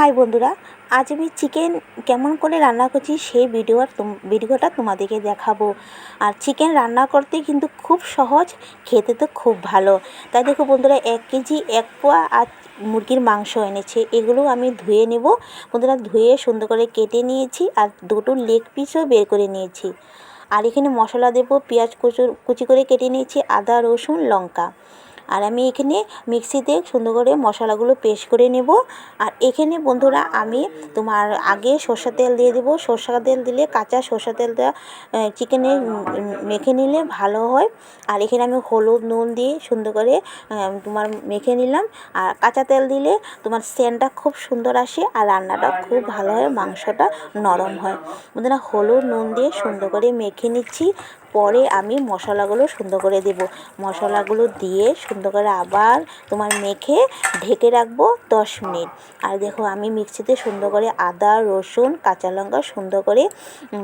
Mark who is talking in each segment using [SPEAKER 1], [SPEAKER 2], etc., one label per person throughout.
[SPEAKER 1] High বন্ধুরা, আজ আমি চিকেন কেমন করে রান্না করছি সেই ভিডিও ভিডিওটা তোমাদেরকে দেখাবো। আর চিকেন রান্না করতে কিন্তু খুব সহজ, খেতে তো খুব ভালো। তাই দেখো বন্ধুরা, এক কেজি এক পোয়া আর মুরগির মাংস এনেছে। এগুলো আমি ধুয়ে নেব। বন্ধুরা, ধুয়ে সুন্দর করে কেটে নিয়েছি আর দুটো লেগ পিসও বের করে নিয়েছি। আর এখানে মশলা দেবো, পেঁয়াজ কুচুর কুচি করে কেটে নিয়েছি, আদা, রসুন, লঙ্কা। আর আমি এখানে মিক্সিতে সুন্দর করে মশলাগুলো পেস্ট করে নেব। আর এখানে বন্ধুরা আমি তোমার আগে সর্ষের তেল দিয়ে দেবো। সর্ষা তেল দিলে কাঁচা সর্ষের তেলটা চিকেনে মেখে নিলে ভালো হয়। আর এখানে আমি হলুদ, নুন দিয়ে সুন্দর করে তোমার মেখে নিলাম। আর কাঁচা তেল দিলে তোমার সেন্টটা খুব সুন্দর আসে আর রান্নাটা খুব ভালো হয়, মাংসটা নরম হয়। বন্ধুরা হলুদ, নুন দিয়ে সুন্দর করে মেখে নিচ্ছি। পরে আমি মশলাগুলো সুন্দর করে দেব। মশলাগুলো দিয়ে সুন্দর করে আবার তোমার মেখে ঢেকে রাখব দশ মিনিট। আর দেখো আমি মিক্সিতে সুন্দর করে আদা, রসুন, কাঁচা লঙ্কা সুন্দর করে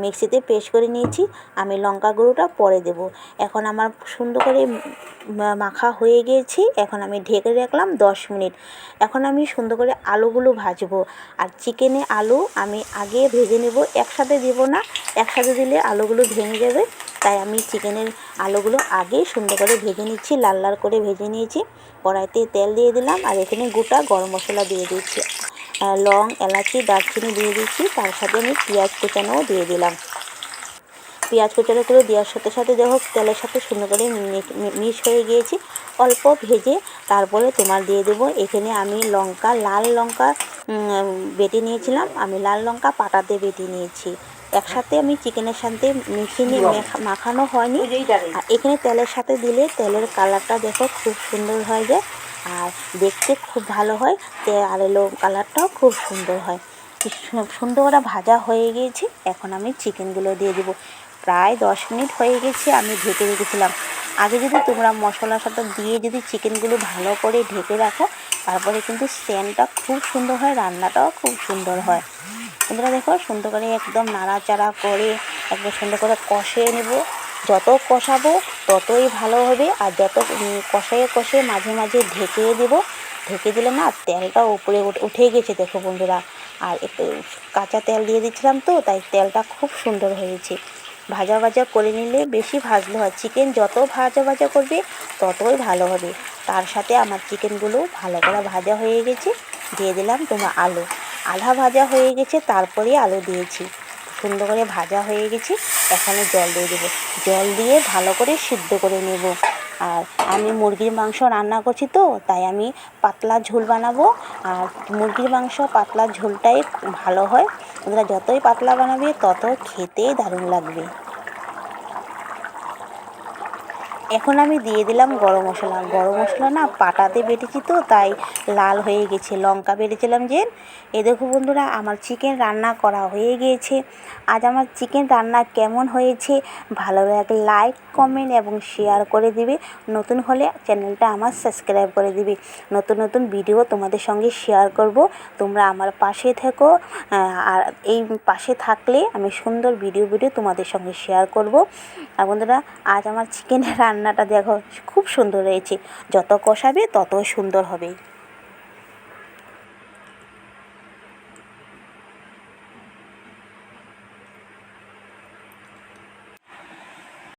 [SPEAKER 1] মিক্সিতে পেস্ট করে নিয়েছি। আমি লঙ্কা গুঁড়োটা পরে দেব। এখন আমার সুন্দর করে মাখা হয়ে গিয়েছি। এখন আমি ঢেকে রাখলাম দশ মিনিট। এখন আমি সুন্দর করে আলুগুলো ভাজবো। আর চিকেনে আলু আমি আগে ভেজে নেব। একসাথে দেবো না। একসাথে দিলে আলুগুলো ভেঙে যাবে। তাই আমি চিকেনের আলুগুলো আগেই সুন্দর করে ভেজে নিচ্ছি, লাল লাল করে ভেজে নিয়েছি। কড়াইতে তেল দিয়ে দিলাম আর এখানে গোটা গরম মশলা দিয়ে দিচ্ছি। লং, এলাচি, দারচিনি দিয়ে দিচ্ছি, তার সাথে আমি পেঁয়াজ কুচানোও দিয়ে দিলাম। পেঁয়াজ কুচানোগুলো দেওয়ার সাথে সাথে দেখো তেলের সাথে সুন্দর করে মিক্স হয়ে গিয়েছি। অল্প ভেজে তারপরে তোমার দিয়ে দেবো, এখানে আমি লঙ্কা, লাল লঙ্কা বেটে নিয়েছিলাম। আমি লাল লঙ্কা পাটাতে বেটে নিয়েছি। একসাথে আমি চিকেনের সাথে মিশিয়ে মাখানো হয়নি। আর এখানে তেলের সাথে দিলে তেলের কালারটা দেখো খুব সুন্দর হয়ে যায়। আর দেখতে খুব ভালো হয়। তে আর এলো কালারটাও খুব সুন্দর হয়। সুন্দর করে ভাজা হয়ে গিয়েছে। এখন আমি চিকেনগুলো দিয়ে দেবো। প্রায় দশ মিনিট হয়ে গেছে আমি ঢেকে রেখেছিলাম। আগে যদি তোমরা মশলার সাথে দিয়ে যদি চিকেনগুলো ভালো করে ঢেকে রাখো তারপরে কিন্তু স্ট্যান্ডটা খুব সুন্দর হয় রান্নাটাও খুব সুন্দর হয়। বন্ধুরা দেখো, সুন্দর করে একদম নাড়াচাড়া করে একদম সুন্দর করে কষিয়ে নেব। যত কষাবো ততই ভালো হবে আর যত কষাইয়ে কষে মাঝে মাঝে ঢেকে দেব। ঢেকে দিলে না তেলটা উপরে উঠে গেছে দেখো বন্ধুরা। আর একটু কাঁচা তেল দিয়ে দিচ্ছিলাম তো, তাই তেলটা খুব সুন্দর হয়েছে। ভাজা ভাজা করে নিলে বেশি ভাজলে হয়। চিকেন যত ভাজা ভাজা করবে ততই ভালো হবে। তার সাথে আমার চিকেনগুলো ভালো করে ভাজা হয়ে গেছে। দিয়ে দিলাম তোমার আলু। আধা ভাজা হয়ে গেছে, তারপরে আলু দিয়েছি। সুন্দর করে ভাজা হয়ে গেছে, এখানে জল দিয়ে দেবো। জল দিয়ে ভালো করে সিদ্ধ করে নেব। আর আমি মুরগির মাংস রান্না করছি তো, তাই আমি পাতলা ঝোল বানাবো। আর মুরগির মাংস পাতলা ঝোলটাই ভালো হয়। ওরা যতই পাতলা বানাবে, তত খেতেই দারুণ লাগবে। এখন আমি দিয়ে দিলাম গরম মশলা। গরম মশলা না পাটাতে বেটেছি তো, তাই লাল হয়ে গেছে, লঙ্কা বেটেছিলাম যে এ দেখো বন্ধুরা, আমার চিকেন রান্না করা হয়ে গিয়েছে আজ আমার চিকেন রান্না কেমন হয়েছে, ভালো লাগে লাইক, কমেন্ট এবং শেয়ার করে দিবে। নতুন হলে চ্যানেলটা আমার সাবস্ক্রাইব করে দিবে। নতুন নতুন ভিডিও তোমাদের সঙ্গে শেয়ার করব। তোমরা আমার পাশে থেকো আর এই পাশে থাকলে আমি সুন্দর ভিডিও ভিডিও তোমাদের সঙ্গে শেয়ার করব। আর বন্ধুরা, আজ আমার চিকেনের রান্নাটা দেখো খুব সুন্দর হয়েছে। যত কষাবে তত সুন্দর হবে।